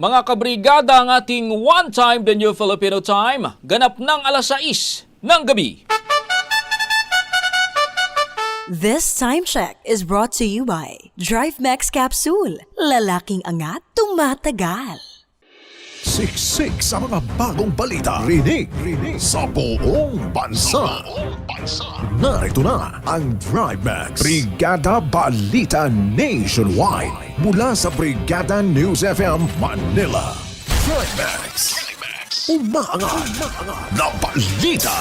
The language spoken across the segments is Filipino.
Mga kabrigada ang ating One Time the New Filipino Time, ganap ng alas 6 ng gabi. This time check is brought to you by Drive Max Capsule. Lalaking angat, tumatagal. Siksik sa mga bagong balita. Rinig, rinig sa buong bansa. Narito na ang Drive Max. Brigada Balita Nationwide. Mula sa Brigada News FM Manila. Drive Max. Umaangat na balita.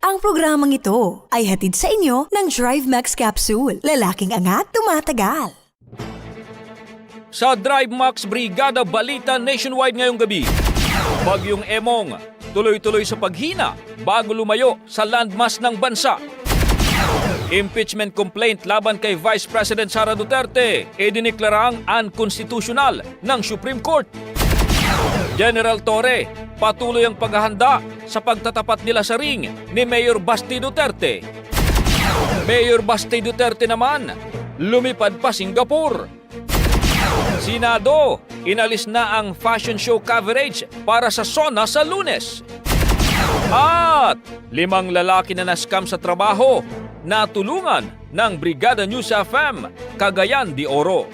Ang programang ito ay hatid sa inyo ng Drive Max Capsule. Lalaking angat, tumatagal. Sa Drive Max Brigada Balita Nationwide ngayong gabi, Bagyong Emong, tuloy-tuloy sa paghina bago lumayo sa landmass ng bansa. Impeachment complaint laban kay Vice President Sara Duterte diniklarang unconstitutional ng Supreme Court. General Torre, patuloy ang paghahanda sa pagtatapat nila sa ring ni Mayor Basti Duterte. Mayor Basti Duterte naman, lumipad pa Singapore. Senado, inalis na ang fashion show coverage para sa SONA sa lunes. At limang lalaki na naskam sa trabaho na tulungan ng Brigada News FM, Cagayan de Oro.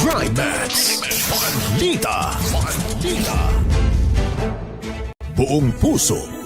Drive Max. Balita. Buong puso.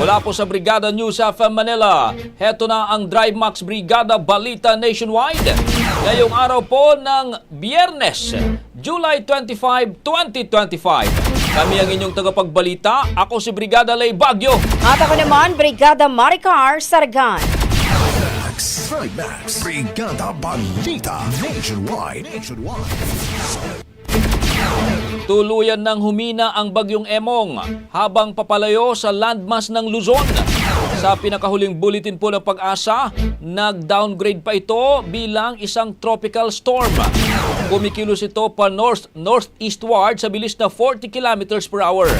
Mula po sa Brigada News FM Manila, heto na ang Drive Max Brigada Balita Nationwide. Ngayong araw po ng Biyernes, July 25, 2025. Kami ang inyong tagapagbalita. Ako si Brigada Lay Bagyo. At ako naman, Brigada Maricar Sargan. Max. Max. Brigada Balita Nationwide. Nationwide. Tuluyan ng humina ang bagyong Emong habang papalayo sa landmass ng Luzon. Sa pinakahuling bulletin po ng pag-asa, nag-downgrade pa ito bilang isang tropical storm. Kumikilos ito pa north northeastward sa bilis na 40 kilometers per hour.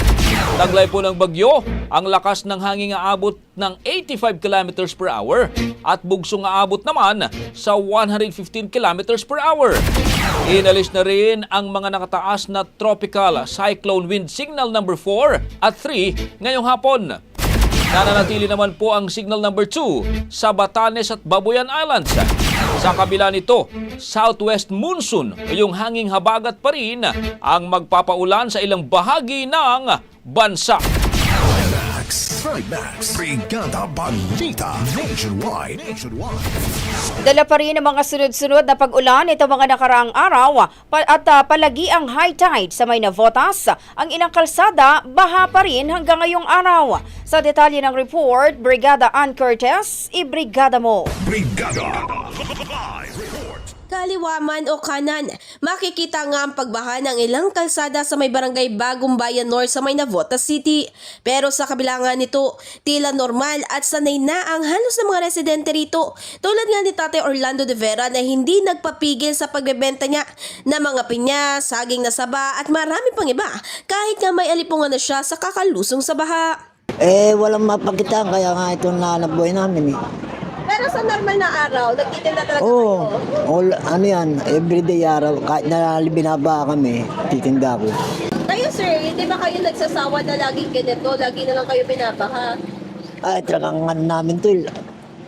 Taglay po ng bagyo, ang lakas ng hangin aabot ng 85 kilometers per hour at bugsong aabot naman sa 115 kilometers per hour. Inalis na rin ang mga nakataas na tropical cyclone wind signal number 4 at 3 ngayong hapon. Nananatili naman po ang signal number 2 sa Batanes at Babuyan Islands. Sa kabila nito, southwest monsoon o yung hanging habagat pa rin ang magpapaulan sa ilang bahagi ng bansa. Max, Trimax, Brigada Balita, Nationwide, Nationwide. Dala pa rin ang mga sunod-sunod na pag-ulan ito mga nakaraang araw at ah, palagi ang high tide sa may Navotas. Ang ilang kalsada, baha pa rin hanggang ngayong araw. Sa detalye ng report, Brigada Ann Cortez, i-brigada mo. Brigada. Live. Kaliwa man o kanan, makikita nga ang pagbaha ng ilang kalsada sa may barangay Bagong Bayan North sa may Navotas City. Pero sa kabila nga nito, tila normal at sanay na ang halos ng mga residente rito. Tulad nga ni Tate Orlando de Vera na hindi nagpapigil sa pagbebenta niya ng mga pinya, saging na saba at marami pang iba kahit nga may alipungan na siya sa kakalusong sa baha. Eh, walang mapagkitaan, kaya nga ito na buhay namin eh. Pero sa normal na araw, nagtitinda talaga Oo, all, ano yan, everyday araw, kahit na binaba kami, titinda ko. Kayo sir, hindi ba kayo nagsasawa na laging ganito? Lagi na lang kayo binabaha? Ay, talagang ano namin to, eh,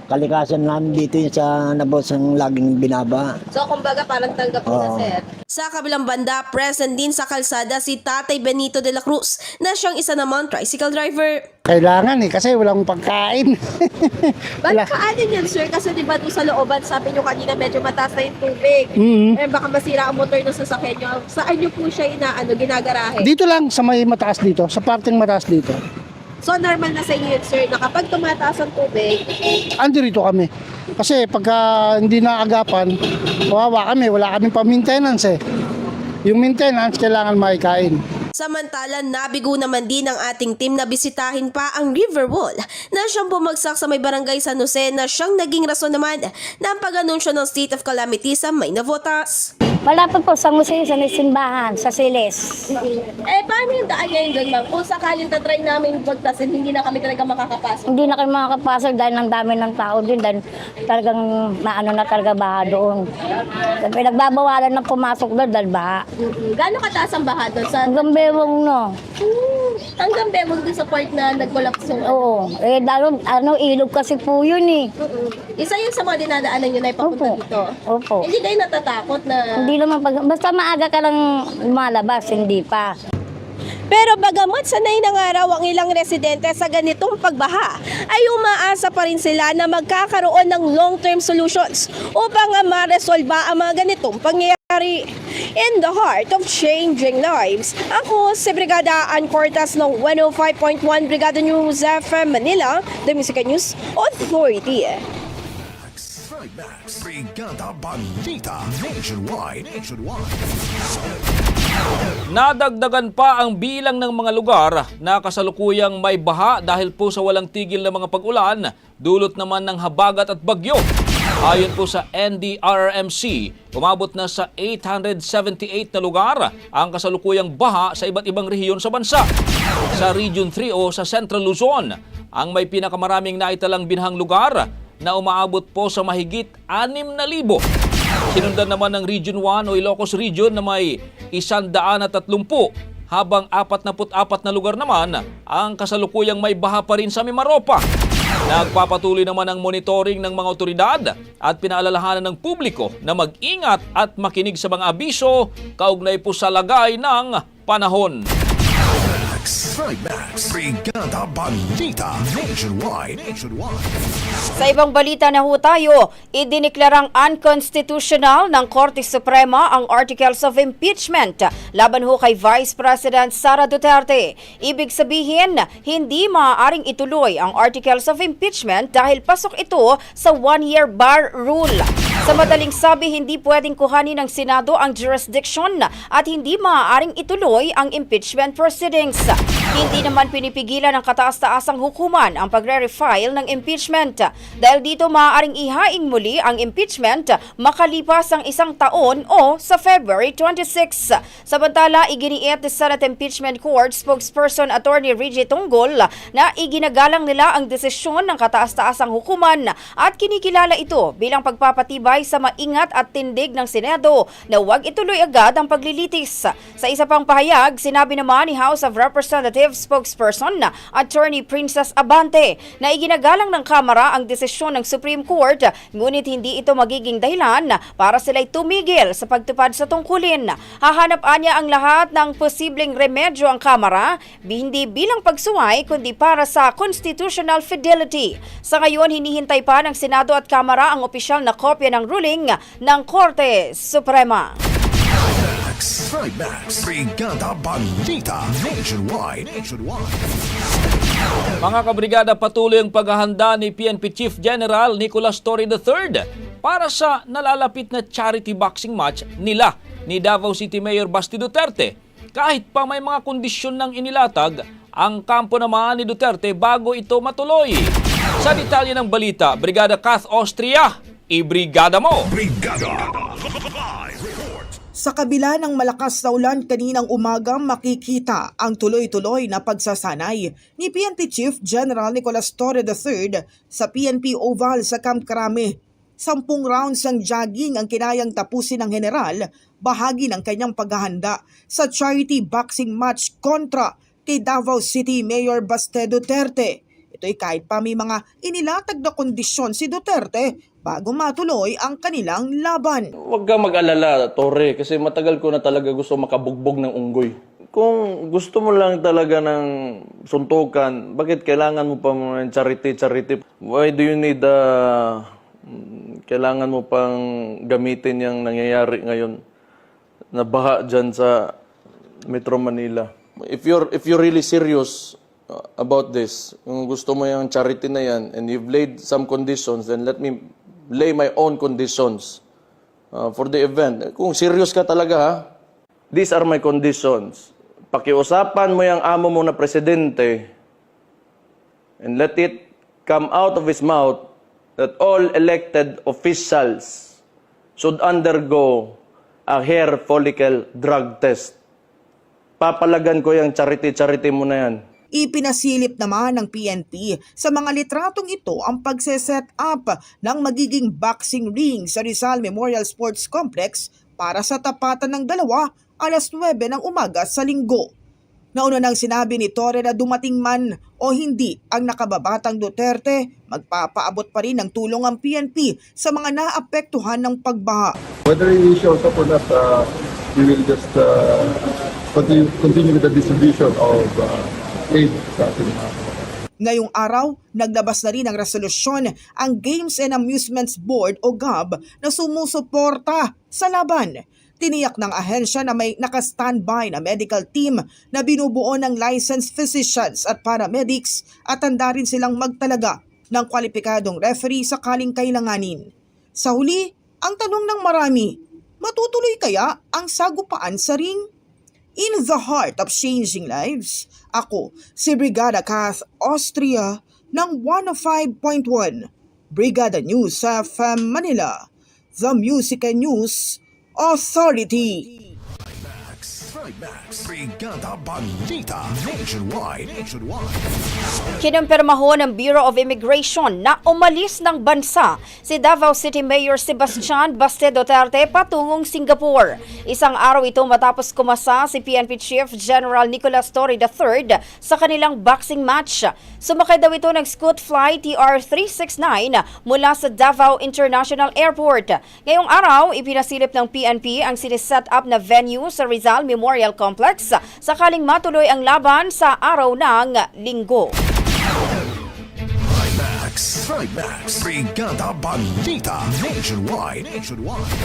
kalikasan namin dito yung sa nabos ang laging binaba. So, kumbaga parang tanggap mo na, Oo. sir. Sa kabilang banda, present din sa kalsada si Tatay Benito de la Cruz na siyang isa namang tricycle driver. Kailangan eh, kasi walang pagkain. Ba't kaanin yan, sir? Kasi di ba doon sa looban, sabi nyo kanina medyo mataas na yung tubig. Mhm. Eh, baka masira ang motor ng sasakyan nyo. Saan nyo po siya inaano, ginagarahe? dito lang sa may mataas dito, sa parting mataas dito. So, normal na sa inyo yun, sir, na kapag tumataas ang tubig, Andi rito kami. Kasi pagka hindi naagapan, kawawa kami, wala kaming pa-maintenance eh. Yung maintenance, kailangan maikain. Samantala, nabigo naman din ng ating team na bisitahin pa ang River Wall na siyang bumagsak sa may barangay San Jose na siyang naging rason naman ng pag-anunsyo ng state of calamity sa may Navotas. Malapit po sa museo sa may simbahan, sa Siles. Eh, paano yung daan ngayon doon, ma'am? Kung sakaling tatry namin bagtasin, hindi na kami talaga makakapasok. Hindi na kayo makakapasok dahil ng dami ng tao din dahil talagang naano na talaga baha doon. Pinagbabawalan na pumasok doon dahil baha. Gano'ng kataas ang baha doon? Sa, Hanggang bewang no. Hmm, hanggang bemog doon sa part na nagkolapso. Oo. Eh dahil ano, ilog kasi po yun eh. Isa yun sa mga dinadaanan nyo na ipapunta Opo. dito. Opo. Hindi kayo natatakot na... Hindi naman pag... Basta maaga ka lang lumalabas, hindi pa. Pero bagamat sanay na nga raw ang ilang residente sa ganitong pagbaha, ay umaasa pa rin sila na magkakaroon ng long-term solutions upang maresolba ang mga ganitong pangyayari. In the heart of changing lives, ako si Brigada Ann Cortas ng 105.1 Brigada News FM Manila, The Music News Authority. Trimax, Brigada Balita, Nationwide, Nationwide. Nadagdagan pa ang bilang ng mga lugar na kasalukuyang may baha dahil po sa walang tigil na mga pag-ulan, dulot naman ng habagat at bagyo. Ayon po sa NDRRMC, umabot na sa 878 na lugar ang kasalukuyang baha sa iba't ibang rehiyon sa bansa. Sa Region 3 o sa Central Luzon, ang may pinakamaraming naitalang binhang lugar na umaabot po sa mahigit 6,000. Sinundan naman ng Region 1 o Ilocos Region na may 130 habang 44 na lugar naman ang kasalukuyang may baha pa rin sa Mimaropa. Nagpapatuloy naman ang monitoring ng mga otoridad at pinaalalahanan ng publiko na mag-ingat at makinig sa mga abiso kaugnay po sa lagay ng panahon. Max, Trimax, Brigada Balita, Nationwide, Nationwide. Sa ibang balita na ho tayo, idiniklarang unconstitutional ng Korte Suprema ang Articles of Impeachment laban ho kay Vice President Sara Duterte. Ibig sabihin, hindi maaaring ituloy ang Articles of Impeachment dahil pasok ito sa one-year bar rule. Sa madaling sabi, hindi pwedeng kuhanin ng Senado ang jurisdiction at hindi maaaring ituloy ang impeachment proceedings. Hindi naman pinipigilan ng kataas-taasang hukuman ang pagre-refile ng impeachment. Dahil dito maaaring ihaing muli ang impeachment makalipas ang isang taon o sa February 26. Samantala, iginiit ni Senate Impeachment Court spokesperson Attorney Reggie Tunggol na iginagalang nila ang desisyon ng kataas-taasang hukuman at kinikilala ito bilang pagpapatibay sa maingat at tindig ng Senado na huwag ituloy agad ang paglilitis. Sa isa pang pahayag, sinabi naman ni House of Representatives Executive Spokesperson Attorney Princess Abante na iginagalang ng Kamara ang desisyon ng Supreme Court ngunit hindi ito magiging dahilan para sila'y tumigil sa pagtupad sa tungkulin. Hahanap anya ang lahat ng posibleng remedyo ang Kamara hindi bilang pagsuway kundi para sa constitutional fidelity. Sa ngayon, hinihintay pa ng Senado at Kamara ang opisyal na kopya ng ruling ng Korte Suprema. Trimax. Brigada Balita. Nationwide. Nationwide. Mga kabrigada, patuloy ang paghahanda ni PNP Chief General Nicolas Torre III para sa nalalapit na charity boxing match nila ni Davao City Mayor Basti Duterte. Kahit pa may mga kondisyon ng inilatag, ang kampo naman ni Duterte bago ito matuloy. Sa detalye ng balita, Brigada Kath Austria, ibrigada mo! Brigada. Sa kabila ng malakas na ulan kaninang umaga makikita ang tuloy-tuloy na pagsasanay ni PNP Chief General Nicolas Torre III sa PNP Oval sa Camp Crame. Sampung rounds ng jogging ang kinayang tapusin ng general, bahagi ng kanyang paghahanda sa charity boxing match kontra kay Davao City Mayor Baste Duterte. Ito'y kahit pa may mga inilatag na kondisyon si Duterte bago matuloy ang kanilang laban. Huwag ka mag-alala, Torre, kasi matagal ko na talaga gusto makabugbog ng unggoy. Kung gusto mo lang talaga ng suntukan, bakit kailangan mo pa ng charity, charity? Why do you need, uh, mm, kailangan mo pang gamitin yung nangyayari ngayon na baha dyan sa Metro Manila? If you're, if you're really serious uh, about this, kung gusto mo yung charity na yan, and you've laid some conditions, then let me lay my own conditions uh, for the event. Kung serious ka talaga ha, these are my conditions. Pakiusapan mo yung amo mo na presidente and let it come out of his mouth that all elected officials should undergo a hair follicle drug test. Papalagan ko yung charity-charity mo na yan. Ipinasilip naman ng PNP sa mga litratong ito ang pagse-set up ng magiging boxing ring sa Rizal Memorial Sports Complex para sa tapatan ng dalawa alas 9 ng umaga sa linggo. Nauna nang sinabi ni Torre na dumating man o hindi ang nakababatang Duterte, magpapaabot pa rin ng tulong ang PNP sa mga naapektuhan ng pagbaha. Whether he shows up or not, uh, we will just uh, continue, continue with the distribution of uh, aid sa ating mga Ngayong araw, naglabas na rin ng resolusyon ang Games and Amusements Board o GAB na sumusuporta sa laban. Tiniyak ng ahensya na may naka-standby na medical team na binubuo ng licensed physicians at paramedics at handa rin silang magtalaga ng kwalipikadong referee sakaling kailanganin. Sa huli, ang tanong ng marami, matutuloy kaya ang sagupaan sa ring? In the heart of changing lives, ako si Brigada Kath Austria ng 105.1 Brigada News sa Manila, the Music and News Authority. Trimax. Brigada Balita. Nationwide. Nationwide. Kinumpirma ho ng Bureau of Immigration na umalis ng bansa si Davao City Mayor Sebastian Baste Duterte patungong Singapore. Isang araw ito matapos kumasa si PNP Chief General Nicolas Torre III sa kanilang boxing match. Sumakay daw ito ng Scoot Fly TR-369 mula sa Davao International Airport. Ngayong araw, ipinasilip ng PNP ang siniset up na venue sa Rizal Memorial Complex sakaling matuloy ang laban sa araw ng linggo. Trimax. Trimax. Brigada Balita. Nationwide. Nationwide.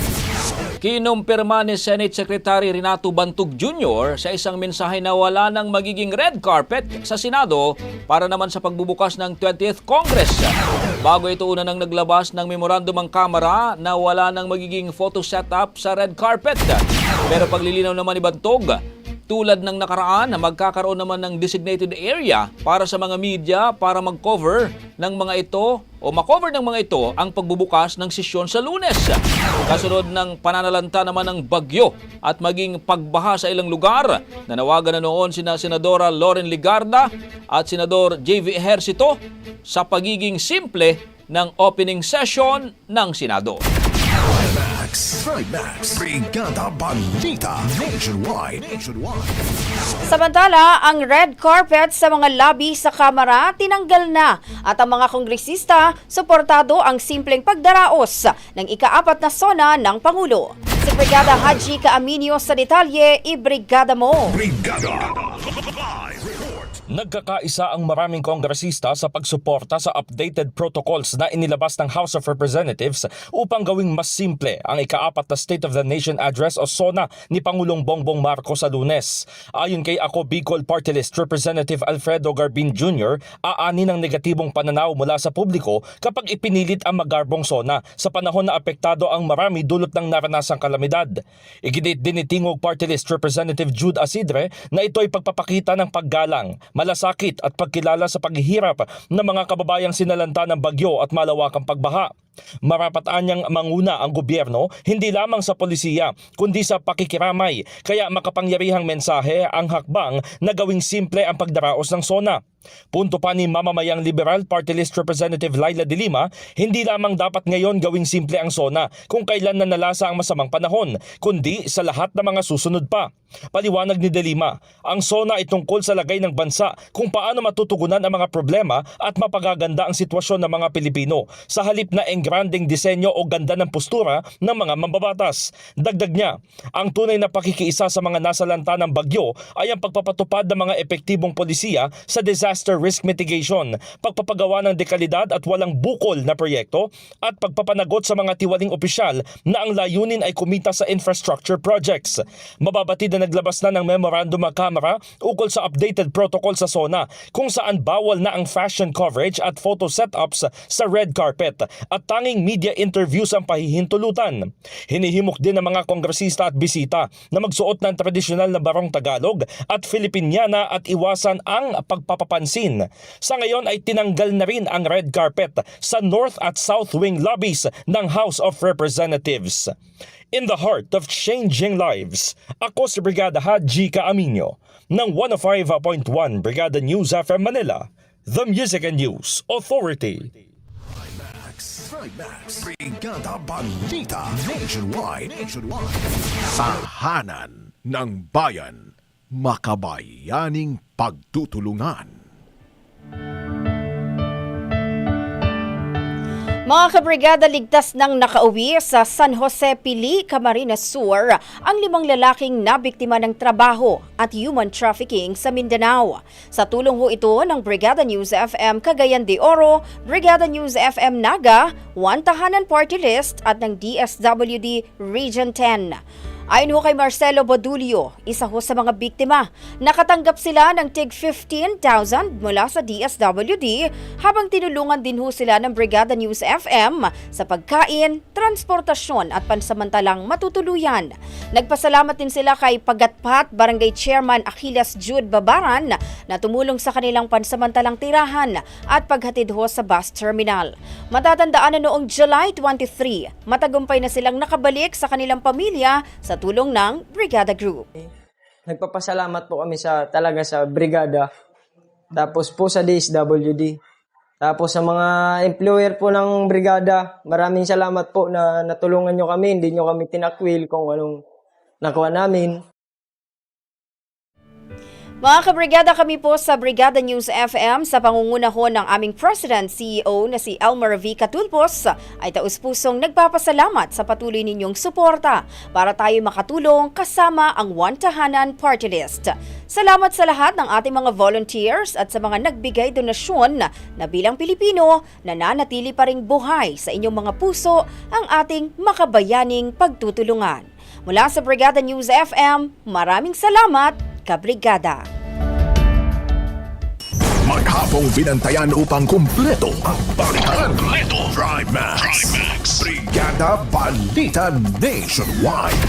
Kinumpirma ni Senate Secretary Renato Bantug Jr. sa isang mensahe na wala nang magiging red carpet sa Senado para naman sa pagbubukas ng 20th Congress. Bago ito una nang naglabas ng memorandum ang Kamara na wala nang magiging photo setup sa red carpet. Pero paglilinaw naman ni Bantog, tulad ng nakaraan na magkakaroon naman ng designated area para sa mga media para mag-cover ng mga ito o makover ng mga ito ang pagbubukas ng sesyon sa lunes. Kasunod ng pananalanta naman ng bagyo at maging pagbaha sa ilang lugar, nanawagan na noon sina Senadora Loren Ligarda at Senador JV Ejercito sa pagiging simple ng opening session ng Senado. Trimax. Trimax. Brigada Balita. Nationwide. Nationwide. Samantala, ang red carpet sa mga lobby sa Kamara tinanggal na at ang mga kongresista suportado ang simpleng pagdaraos ng ikaapat na sona ng Pangulo. Si Brigada Haji Kaaminio sa detalye, ibrigada mo! Brigada. Nagkakaisa ang maraming kongresista sa pagsuporta sa updated protocols na inilabas ng House of Representatives upang gawing mas simple ang ikaapat na State of the Nation Address o SONA ni Pangulong Bongbong Marcos sa lunes. Ayon kay Ako Bicol Party List Representative Alfredo Garbin Jr., aani ng negatibong pananaw mula sa publiko kapag ipinilit ang magarbong SONA sa panahon na apektado ang marami dulot ng naranasang kalamidad. Iginit din ni Tingog Party List Representative Jude Asidre na ito'y pagpapakita ng paggalang, malasakit at pagkilala sa paghihirap ng mga kababayang sinalanta ng bagyo at malawakang pagbaha. Marapataan niyang manguna ang gobyerno hindi lamang sa polisiya kundi sa pakikiramay kaya makapangyarihang mensahe ang hakbang na gawing simple ang pagdaraos ng SONA. Punto pa ni mamamayang Liberal Party List Representative Laila De Lima, hindi lamang dapat ngayon gawing simple ang SONA kung kailan na nalasa ang masamang panahon, kundi sa lahat ng mga susunod pa. Paliwanag ni De Lima, ang SONA ay tungkol sa lagay ng bansa kung paano matutugunan ang mga problema at mapagaganda ang sitwasyon ng mga Pilipino sa halip na engranding disenyo o ganda ng postura ng mga mambabatas. Dagdag niya, ang tunay na pakikiisa sa mga nasalanta ng bagyo ay ang pagpapatupad ng mga epektibong polisiya sa disaster risk mitigation, pagpapagawa ng dekalidad at walang bukol na proyekto at pagpapanagot sa mga tiwaling opisyal na ang layunin ay kumita sa infrastructure projects. Mababatid na naglabas na ng memorandum ang Kamara ukol sa updated protocol sa SONA kung saan bawal na ang fashion coverage at photo setups sa red carpet at tanging media interviews ang pahihintulutan. Hinihimok din ng mga kongresista at bisita na magsuot ng tradisyonal na barong Tagalog at Filipiniana at iwasan ang pagpapapansin. Sa ngayon ay tinanggal na rin ang red carpet sa North at South Wing lobbies ng House of Representatives. In the heart of changing lives, ako si Brigada Haji Kaaminyo ng 105.1 Brigada News FM Manila, the Music and News Authority. Trimax. Brigada Balita. Nationwide. Nationwide. Tahanan ng bayan. Makabayaning pagtutulungan. Mga kabrigada, ligtas nang nakauwi sa San Jose Pili, Camarines Sur ang limang lalaking nabiktima ng trabaho at human trafficking sa Mindanao. Sa tulong ho ito ng Brigada News FM Cagayan de Oro, Brigada News FM Naga, One Tahanan Party List at ng DSWD Region 10. Ayon ho kay Marcelo Badulio, isa ho sa mga biktima, nakatanggap sila ng tig 15,000 mula sa DSWD habang tinulungan din ho sila ng Brigada News FM sa pagkain, transportasyon at pansamantalang matutuluyan. Nagpasalamat din sila kay Pagatpat Barangay Chairman Achilles Jude Babaran na tumulong sa kanilang pansamantalang tirahan at paghatid ho sa bus terminal. Matatandaan na noong July 23, matagumpay na silang nakabalik sa kanilang pamilya sa tulong ng Brigada Group. Nagpapasalamat po kami sa talaga sa brigada. Tapos po sa DSWD. Tapos sa mga employer po ng brigada, maraming salamat po na natulungan nyo kami. Hindi nyo kami tinakwil kung anong nakuha namin. Mga kabrigada kami po sa Brigada News FM sa pangunguna ho ng aming President CEO na si Elmer V. Catulpos ay taus-pusong nagpapasalamat sa patuloy ninyong suporta para tayo makatulong kasama ang One Tahanan Party List. Salamat sa lahat ng ating mga volunteers at sa mga nagbigay donasyon na bilang Pilipino nananatili pa ring buhay sa inyong mga puso ang ating makabayaning pagtutulungan. Mula sa Brigada News FM, maraming salamat, kabrigada. Maghapong binantayan upang kumpleto ang balikan. Kumpleto. Drive Max. Brigada Balita Nationwide.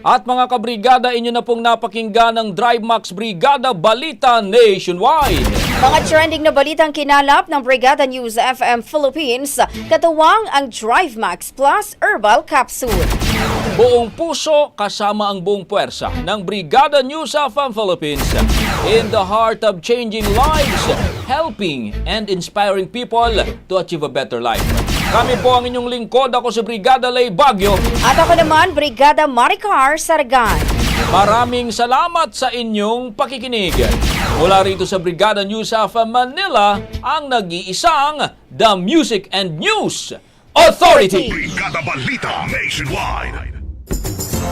At mga kabrigada, inyo na pong napakinggan ng Drive Max Brigada Balita Nationwide. Mga trending na balitang kinalap ng Brigada News FM Philippines, katuwang ang Drive Max Plus Herbal Capsule. Buong puso kasama ang buong puwersa ng Brigada News FM Philippines in the heart of changing lives, helping and inspiring people to achieve a better life. Kami po ang inyong lingkod. Ako si Brigada Lay Bagyo. At ako naman, Brigada Maricar Sargan. Maraming salamat sa inyong pakikinig. Mula rito sa Brigada News of Manila, ang nag-iisang The Music and News Authority. Brigada Balita Nationwide.